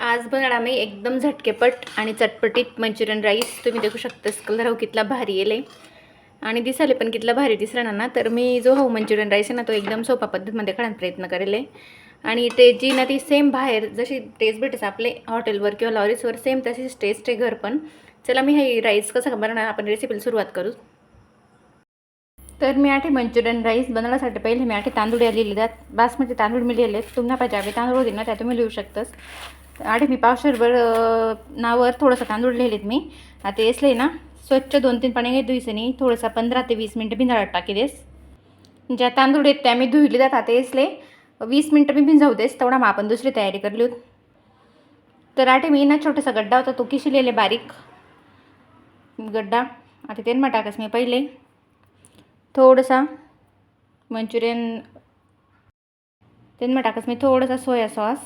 आज बघणार मी एकदम झटकेपट आणि चटपटीत मंचुरियन राईस तुम्ही देखू शकतास. कलर हो कितला भारी येले. आणि दिसाले पण कितला भारी दिसणार ना तर मी जो हो मंचुरियन राईस आहे ना तो एकदम सोपा पद्धतीमध्ये काढण्याचा प्रयत्न करेल. आहे. आणि ते जी ना ती सेम बाहेर जशी टेस्ट भेटेस आपले हॉटेलवर किंवा लॉरीजवर सेम तशीच टेस्ट आहे घर पण. चला मी हे राईस कसं बनवणार आपण रेसिपीला सुरुवात करू. तर मी आठी मंचुरियन राईस बनवण्यासाठी पहिले मी आठ तांदूळ लिहिले त्यात बासमती तांदूळ मी लिहिले तुम्हाला पाहिजे आम्ही तांदूळ होते ना त्या तुम्ही लिहू शकतास. आधी मी पावशरभर नावर थोडंसं तांदूळ लिहिलेत मी. आता येसले ना स्वच्छ दोन तीन पाणी घेत धुईसनी थोडंसं पंधरा ते वीस मिनटं भिंजाळत टाकी देस ज्या तांदूळ आहेत त्या मी धुईले जात आता येसले वीस मिनटं मी भिंजावू देस तेवढा मग आपण दुसरी तयारी करली होत. तर आटे मी ना छोटासा गड्डा होता तो किशिलेले बारीक गड्डा. आता तेनमा टाकस मी पहिले. थोडंसा मंचुरियन तेनमा टाकस मी थोडासा सोया सॉस.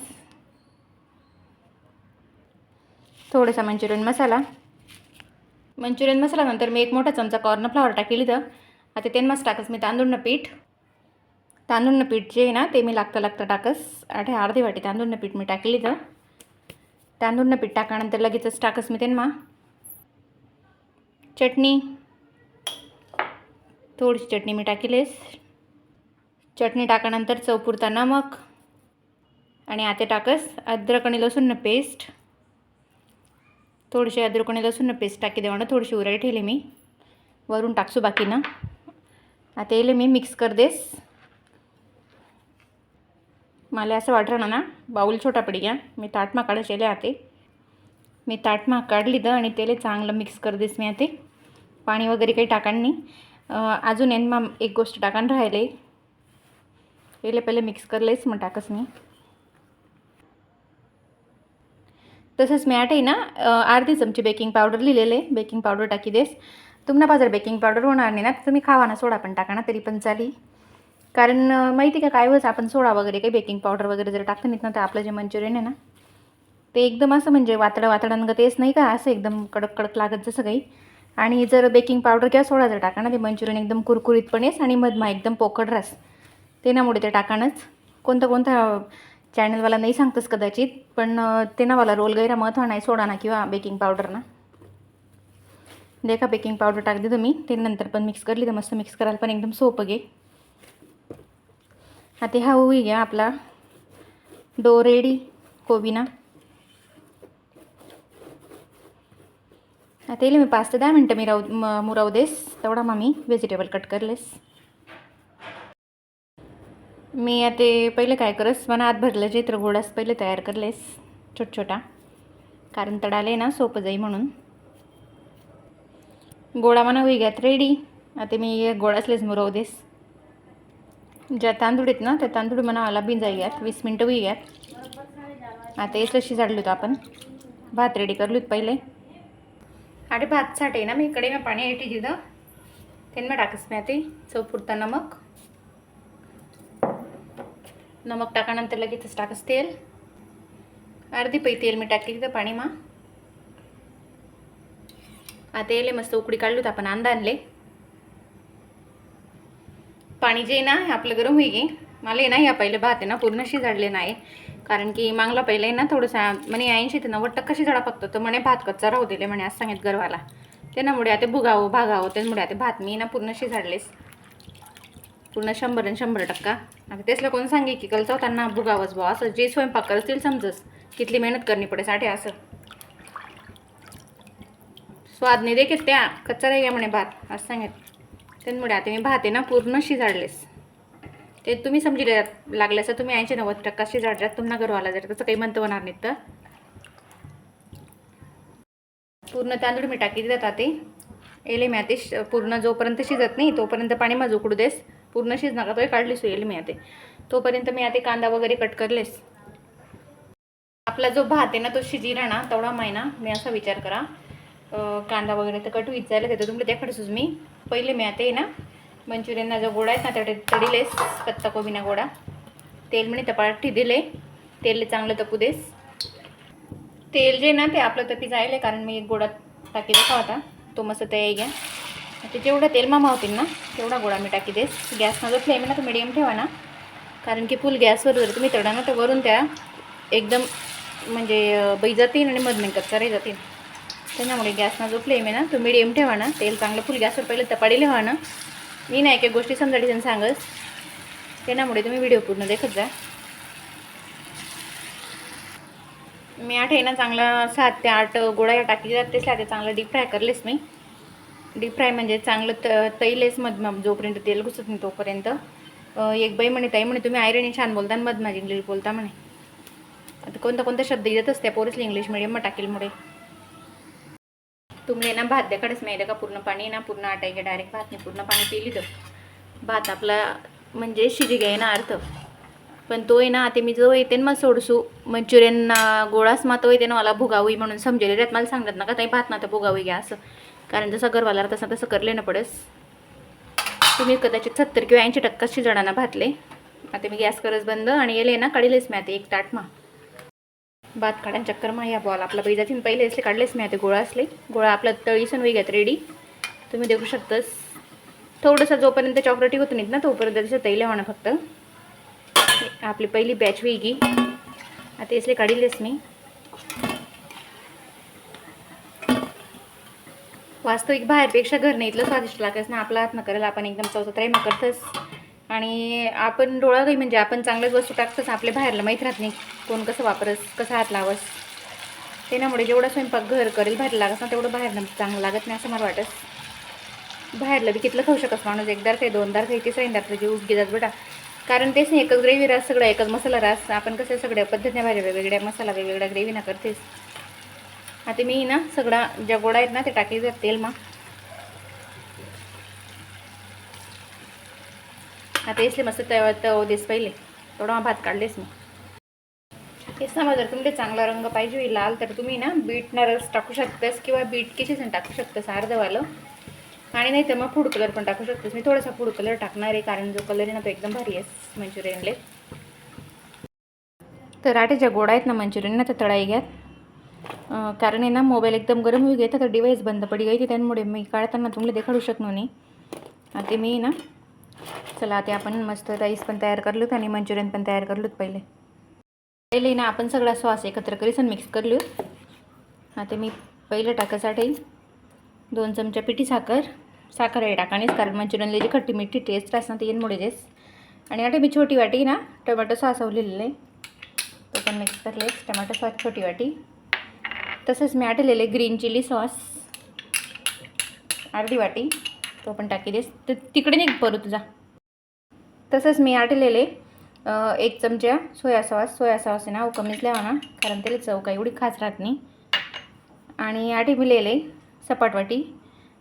थोडासा मंचुरियन मसाला. मंचुरियन मसाला नंतर मी एक मोठा चमचा कॉर्नफ्लावर टाकेली इथं. आता तेनमाच टाकस मी तांदूळनं पीठ. तांदूळनं पीठ जे आहे ना ते मी लागतं लागतं टाकस. आठे अर्धी वाटी तांदूळनं पीठ मी टाकेल इथं. तांदूळनं पीठ टाकानंतर लगेचच टाकस मी तेनमा चटणी. थोडीशी चटणी मी टाकेलीस. चटणी टाकानंतर चवपुरता नमक. आणि आता टाकस अद्रक आणि लसूण पेस्ट थोडीशी अद्रक आणि लसूण पेस्ट टाकी देवानं थोडीशी उराई ठेवली मी. वरून टाकसू बाकी ना आता येले मी मिक्स कर देस मला असं वाटलं ना ना बाऊल छोटा पडी घ्या. मी ताटमा काढायचे आते. मी ताटमा काढली तर आणि त्याला चांगलं मिक्स कर देस मी आता. पाणी वगैरे काही टाकाण नाही. अजून येन मग एक गोष्ट टाकान राहिले. पहिले पहिले मिक्स करलेच मग टाकस मी. तसंच मी आहे ना अर्धी चमची बेकिंग पावडर लिहिलेले बेकिंग पावडर टाकी देस. तुम्हाला बाजार बेकिंग पावडर होणार नाही ना तुम्ही खावा ना सोडा पण टाका ना तरी पण चाली कारण माहिती का काय होतं आपण सोडा वगैरे काही बेकिंग पावडर वगैरे जर टाकतं नाही ना तर आपलं जे मंचुरियन आहे ना ते एकदम असं म्हणजे वातडं वातडांग तेच नाही का असं एकदम कडक कडक लागत जसं काही. आणि जर बेकिंग पावडर किंवा सोडा जर टाका ना ते मंचुरियन एकदम कुरकुरीत पण येस आणि मधमा एकदम पोकड रास ते नामुळे ते टाकानच कोणता कोणता चॅनलवाला नाही सांगतस कदाचित पण ते नावाला रोल गैरा महत्त्व नाही सोडा ना किंवा बेकिंग पावडर ना. देखा बेकिंग पावडर टाकली तुम्ही ते नंतर पण मिक्स करली तर मस्त मिक्स करायला पण एकदम सोपं घे आता हा होई घ्या आपला डो रेडी कोबिना. आता येईल मी पाच ते दहा मिनटं मी राहू म मुराव देस तेवढा मग मी व्हेजिटेबल कट करलेस मी आता पहिले काय करस? मला आत भरलं जे तर गोडास पहिले तयार करलेस छोट छोटा कारण तडाले ना सोपं जाई म्हणून. गोडा म्हणा होई घ्यात रेडी आता मी गोडासलेच मुरव देस. ज्या तांदूळ आहेत ना त्या तांदूळ मला आला बिंजाई घ्यात वीस मिनटं होई घ्यात. आता येसलं झाडलो होतो आपण. भात रेडी करलो पहिले. अरे भात साठे ना मी इकडे मी पाणी ऐटी दिलं त्यांना टाकस मी आता. चवपुरता नमक. नमक टाकानंतर लगेचच टाकस तेल. अर्धी पै तेल मी टाकली तिथं पाणी मा आता येले मस्त उकडी काढलो तर आपण अंदा आणले. पाणी जे ना हे आपलं गरम होई गे. मला ना या पहिले भात आहे ना पूर्ण शिजाडले नाही. कारण की मागला पहिले ना थोडंसं म्हणे ऐंशी ते नव्वद टक्का शिजाडा फक्त. तर म्हणे भात कच्चा राहू दिले म्हणे असं सांगित गरवाला त्यामुळे आता भुगावं भागावं त्यामुळे आता भात मी ना पूर्ण शिजाडलेस पूर्ण शंभर आणि शंभर टक्का. आता तेसला कोण सांगे की कल चौथांना भुगावंच बुवा असं जे स्वयंपाक करतील समजस. कितली मेहनत करणी पडे साठी असं. स्वाद नाही देखील त्या. कच्चा राही म्हणे भात. असं सांगत त्यामुळे आता मी भात आहे ना पूर्ण शिजाडलेस. ते तुम्ही समजिले लागल्यास तुम्ही ऐंशी नव्वद टक्का शिजाडल्यात तुम्हाला गरवाला जर तसं काही म्हणतं होणार नाही तर. पूर्ण तांदूळ मी टाकी देतात ते येले मी आता पूर्ण जोपर्यंत शिजत नाही तोपर्यंत पाणी माझं उकडू देस. पूर्ण शिजणार तोही तो काढलीस येईल मी आता. तोपर्यंत मी आता कांदा वगैरे कट करलेस. आपला जो भात आहे ना तो शिजिरा ना तेवढा महिना मी असा विचार करा. कांदा वगैरे तर कट विचारलं जायला देतो तुमच्या त्याकडेच मी. पहिले मी आता आहे ना मंचुरियनना जो गोडा आहेत ना त्या तडीलेस पत्ता कोबीना गोडा. तेल म्हणे तपाटी दिले तेल चांगलं तपू देस. तेल जे ना ते आपलं तपी जायले कारण मी एक गोडा टाकेल का होता तो मस्त तयारी घ्या ते जेवढं तेल मामा होतील ना तेवढा गोळा मी टाकी देस. गॅसना जो फ्लेम आहे ना तो मिडियम ठेवा ना. कारण की फुल गॅसवर जर तुम्ही तडा ना तर वरून त्या एकदम म्हणजे बै जातील आणि मधमेन कच्चा जातील. त्याच्यामुळे गॅसना जो फ्लेम आहे ना तो मिडियम ठेवा ना. तेल चांगलं फुल गॅसवर पहिलं तपाडीले व्हा ना. मी नाही काही गोष्टी समजा सांगस. त्याच्यामुळे तुम्ही व्हिडिओ पूर्ण देखत जा. मी आठ आहे ना चांगला सात ते आठ गोळ्या टाकी जाते ते चांगलं डीप फ्राय करलेस मी. डीप फ्राय म्हणजे चांगलं त तैलेस मधमा जोपर्यंत तेल घुसत नाही तोपर्यंत. एक बाई म्हणे ताई म्हणे तुम्ही आयरणी छान बोलता आणि मध इंग्लिश बोलता म्हणे. आता कोणता कोणता शब्द येत असते पोरसली इंग्लिश मिडियम टाकेलमुळे तुम्ही ना भात द्याकडेच माहिती का? पूर्ण पाणी ना पूर्ण आटायचे डायरेक्ट भात नाही पूर्ण पाणी पिली तर. भात आपला म्हणजे शिजी घ्याय ना अर्थ. पण तो आहे ना आता मी जो येते ना मग सोडसू मंचुरियन गोळाच मग तो येते ना मला भुगावी म्हणून समजेल. त्यात मला सांगतात ना का ताई भात ना तर भुगावी घ्या असं. कारण जसं गरवाला तसं तसं करले ना पडस. तुम्ही कदाचित सत्तर किंवा ऐंशी टक्का शिजडाना भातले. आता मी गॅस करच बंद आणि येले ना काढलेच मी आता एक ताट मा. भात काढा चक्कर मा या बॉल आपला बैजातीन पहिले असले काढलेच मी आता गोळा असले. गोळा आपला तळीसन वेगळ्यात रेडी तुम्ही देखू शकतास. थोडंसं जोपर्यंत चॉकलेटी होत नाहीत ना तोपर्यंत त्याचं तैले होणं फक्त. आपली पहिली बॅच वेगळी. आता इसले काढीलेच मी. वास्तविक बाहेरपेक्षा घर नाही इथलं स्वादिष्ट लागतच ना. आपला हात न करायला आपण एकदम चौथा मग करतच आणि आपण डोळा काही म्हणजे आपण चांगल्याच वस्तू टाकतच आपल्या बाहेरला माहीत राहत नाही कोण कसं वापरस कसं हात लावस. त्याच्यामुळे जेवढा स्वयंपाक घर करेल बाहेर लागत ना तेवढं बाहेरनं चांगलं लागत नाही असं मला वाटत बाहेरलं बी कितलं खाऊ शकस माणूस एकदार काही दोनदार काही तिसऱ्यांदार तर जीव घेतात बेटा. कारण तेच नाही एकच ग्रेव्ही रास सगळं एकच मसाला रास. आपण कसं सगळ्या पद्धतीने भाज्या वेगवेगळ्या मसाला वेगवेगळ्या ग्रेव्ही ना करतेस आता मी ना सगळा ज्या गोडा आहेत ना ते टाकायचं तेल मग आता इसले मस्त तव तव देस पहिले. थोडा भात काढलेस मी तेच ना जर तुमले चांगला रंग पाहिजे लाल तर तुम्ही ना बीट रस टाकू शकतास किंवा बीट किचन टाकू शकतास अर्धवालं. आणि नाही तर मग फूड कलर पण टाकू शकतेस. मी थोडासा फूड कलर टाकणार आहे कारण जो कलर आहे ना तो एकदम भारी आहे मंचुरियनले. तर आटेच्या गोडा आहेत ना मंचुरियन ना तर तळाई घ्यात कारण आहे ना मोबाईल एकदम गरम होई गया तर डिवाईस बंद पडी गई ती त्यामुळे मी काढताना तुम्हाला देखाडू शकलो नाही. आता मी ना चला आता आपण मस्त राईस पण तयार करलोत आणि मंचुरियन पण तयार करलोत पहिले. पहिले ना आपण सगळा सॉस एकत्र करीसन मिक्स करलो आता मी पहिलं टाकासाठी दोन चमचा पिठी साखर. साखर आहे टाकाणीच कारण मंचुरियनला जी खट्टी मिठी टेस्ट असणार ती येणमुळे देस. आणि आता मी छोटी वाटी ना टोमॅटो सॉस लिहिलेलं आहे. तो पण मिक्स करलेस टोमॅटो सॉस छोटी वाटी. तसंच मी आटलेले ग्रीन चिली सॉस अर्धी वाटी. तो पण टाकी देस तर तिकडे नाही परू तुझा. तसंच मी आटलेले एक चमचा सोया सॉस सोया सॉस आहे ना कमीच लावा ना कारण त्याला चव काही एवढी खास राहत नाही. आणि आठी मिलेले सपाट वाटी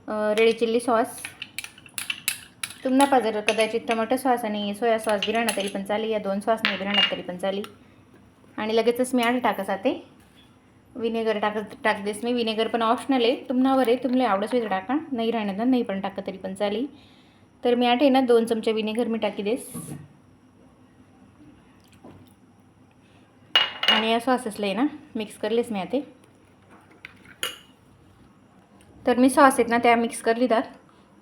रेडी चिल्ली सॉस तुम्हाला पाहिजे कदाचित टमाटो सॉस आणि सोया सॉस बिराणा तरी पण चाली या दोन सॉस नाही बिराणा तरी पण चाली आणि लगेचच मी आठ टाकत जाते विनेगर टाकत टाकतेस मी. विनेगर पण ऑप्शनल आहे. तुम्हावर आहे. तुम्हाला आवडच तर टाका. नाही राहणार ना नाही पण टाका तरी पण चालेल. तर मी आठे ना दोन चमचे विनेगर मी टाकी देस. आणि या सॉसेसला आहे ना मिक्स करलेस मी आता तर मी सॉस आहेत ना त्या मिक्स करली तर.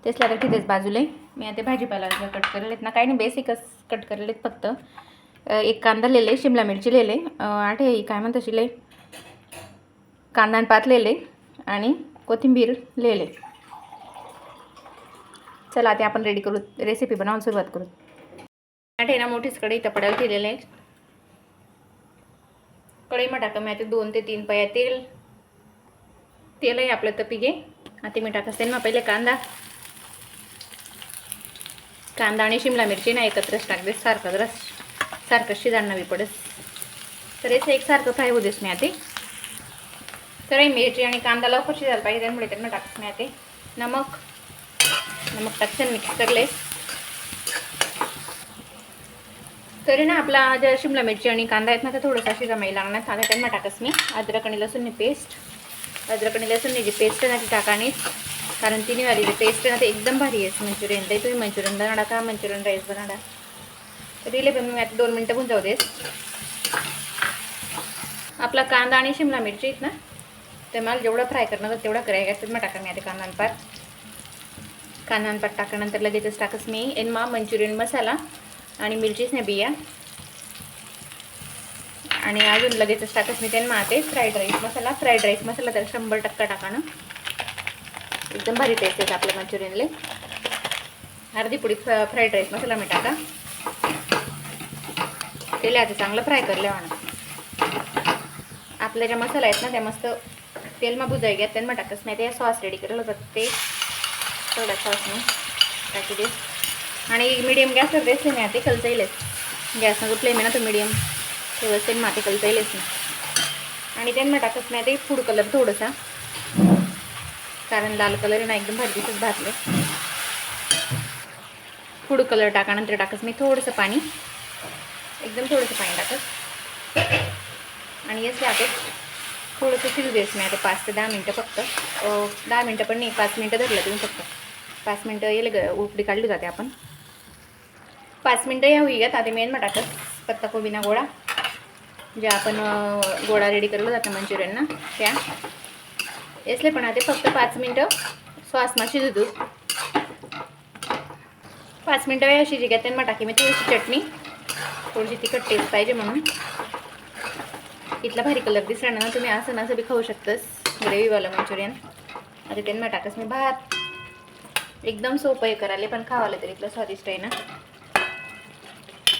तेच लागेल तिथेच बाजूला आहे. मी आता भाजीपाला कट करलेत ना. काही नाही बेसिकच कट करलेत फक्त. एक कांदा लिहिले शिमला मिरची लिहिले आहे काय म्हणतं शिले कांदा आणि पात लिहिले आणि कोथिंबीर लिहिले. चला ते आपण रेडी करू रेसिपी बनवायला सुरुवात करू. आठे ना मोठीच कढई तपड्यावर केलेलं आहे कढईमा टाका मी आता दोन ते तीन पया तेल. तेल आहे आपलं तपी घे आता मी टाकत असते ना पहिले कांदा. कांदा आणि शिमला मिरची ना एकत्रच टाकते सारखं जरा सारखं शिजायला मी पडस तर याचं एकसारखं फ्राय होऊ देस मी आता तर मिरची आणि कांदा लवकर शिजायला पाहिजे त्यामुळे त्यांना टाकत नाही ते. नमक. नमक टाकशन मिक्स करले तरी ना आपला ज्या शिमला मिरची आणि कांदा आहेत ना तर थोडंसं शिजा माही लागणार. आता त्यांना टाकस मी. अद्रक आणि लसूणनी पेस्ट. अद्रक आणि लसूणनी जी पेस्ट आहे ना ती टाकाणीच कारण तिन्ही वाली जी पेस्ट आहे ना ते एकदम भारी आहे. मंचुरियन ते तुम्ही मंचुरियन बनाडा का? मंचुरियन राईस बनाडा तर दिले पण मी आता दोन मिनटं होऊन जाऊ देस आपला कांदा आणि शिमला मिरची आहेत ना ते मला जेवढं फ्राय करणार तेवढं करायला तर मग टाका मी आता कांदा आणि पात. कांदा टाकल्यानंतर लगेचच टाकस मी. एनमा मंचुरियन मसाला आणि मिरचीच नाही बिया आणि अजून लगेचच टाकस मी त्यांना माते फ्राईड राईस मसाला. फ्राईड राईस मसाला तर शंभर टक्का टाका ना. एकदम भारी टेस्ट येते आपल्या मंचुरियनले. अर्धी पुडी फ्राईड राईस मसाला मी टाका. तेल आता चांगलं फ्राय करले म्हणा आपल्या ज्या मसाला आहेत ना त्या मस्त तेलमा बुजाई घ्या. त्यांना टाकच नाही ते. सॉस रेडी केलेलं होतं ते थोडा सॉसने टाकी दे. आणि मिडियम गॅसवर देस नाही ते कलता येईलच गॅसनं तो फ्लेम आहे ना तो मिडियम व्यवस्थित माते कलता येईलच नाही आणि त्यांना टाकत नाही. ते फूड कलर थोडंसा. कारण लाल कलर ना एकदम भारी दिसत भाजले. फूड कलर टाका नंतर टाकस मी थोडंसं पाणी. एकदम थोडंसं पाणी टाकत. आणि याचे आता थोडंसं शिजू द्यायचं नाही. आता पाच ते दहा मिनटं फक्त. दहा मिनटं पण नाही पाच मिनटं धरलं तुम्ही फक्त. पाच मिनटं येईल ग उकडी काढली जाते आपण. पाच मिनटं या होई घ्यात आता मेन मटाकत टाकत पत्ताकोबीना गोळा. जे आपण गोळा रेडी केलेलं जातं मंचुरियनना त्या. यसले पण आता फक्त पाच मिनटं सॉसमा शिजू दूध पाच मिनटं वेळ शिजी घ्या त्यांना टाकी मी थोडीशी चटणी थोडीशी तिखट टेस्ट पाहिजे म्हणून. इथला भारी कलर दिसला ना तुम्ही असं ना असं बी खाऊ शकतस. ग्रेव्हीवाला मंचुरियन. आता त्यांना टाकस मी भात. एकदम सोपं आहे करायला पण खावायला तरी इथलं स्वादिष्ट आहे ना.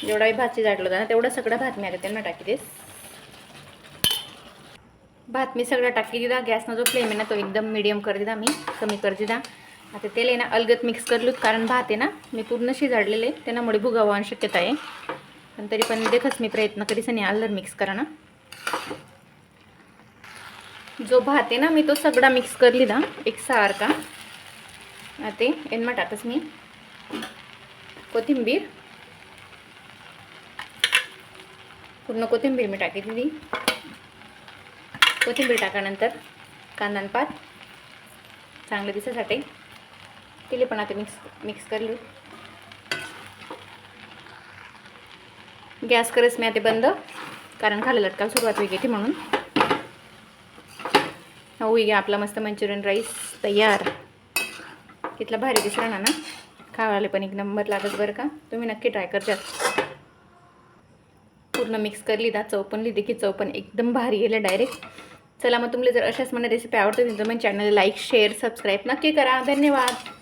जेवढाही भात जाडलं होता ना तेवढं सगळं भात मी आता त्यांना टाकी देस. भात मी सगळं टाकी दिला. गॅसनं जो फ्लेम आहे ना तो एकदम मिडियम कर दिला मी कमी कर दिला. आता तेल आहे ना अलगत मिक्स करलो कारण भात आहे ना मी पूर्ण शिजाडलेले त्यामुळे भुगावान शक्यता आहे. पण तरी पण देखच मी प्रयत्न करीस आणि अलर मिक्स करा ना. जो भात आहे ना मी तो सगळा मिक्स कर लिदा एक सारखा. ते एनमा टाकच मी. कोथिंबीर. पूर्ण कोथिंबीर मी टाकी कोथिंबीर टाकानंतर कांदा आणि पात. चांगलं दिसासाठी तिले पण आता मिक्स मिक्स करली गॅस करच मी आता बंद. कारण खाली लटकाल सुरुवात होई ती म्हणून. होऊ घ्या आपला मस्त मंचुरियन राईस तयार. इथला भारी दिसला ना ना? खावायला पण एक नंबर लागत बरं का? तुम्ही नक्की ट्राय करजा. पूर्ण मिक्स कर लिदा चव पण लिहिली की चव पण एकदम भारी गेलं डायरेक्ट चला मग तुम्हाला जर अशाच मला रेसिपी आवडते तर मग चॅनल लाईक शेअर सबस्क्राईब नक्की करा. धन्यवाद.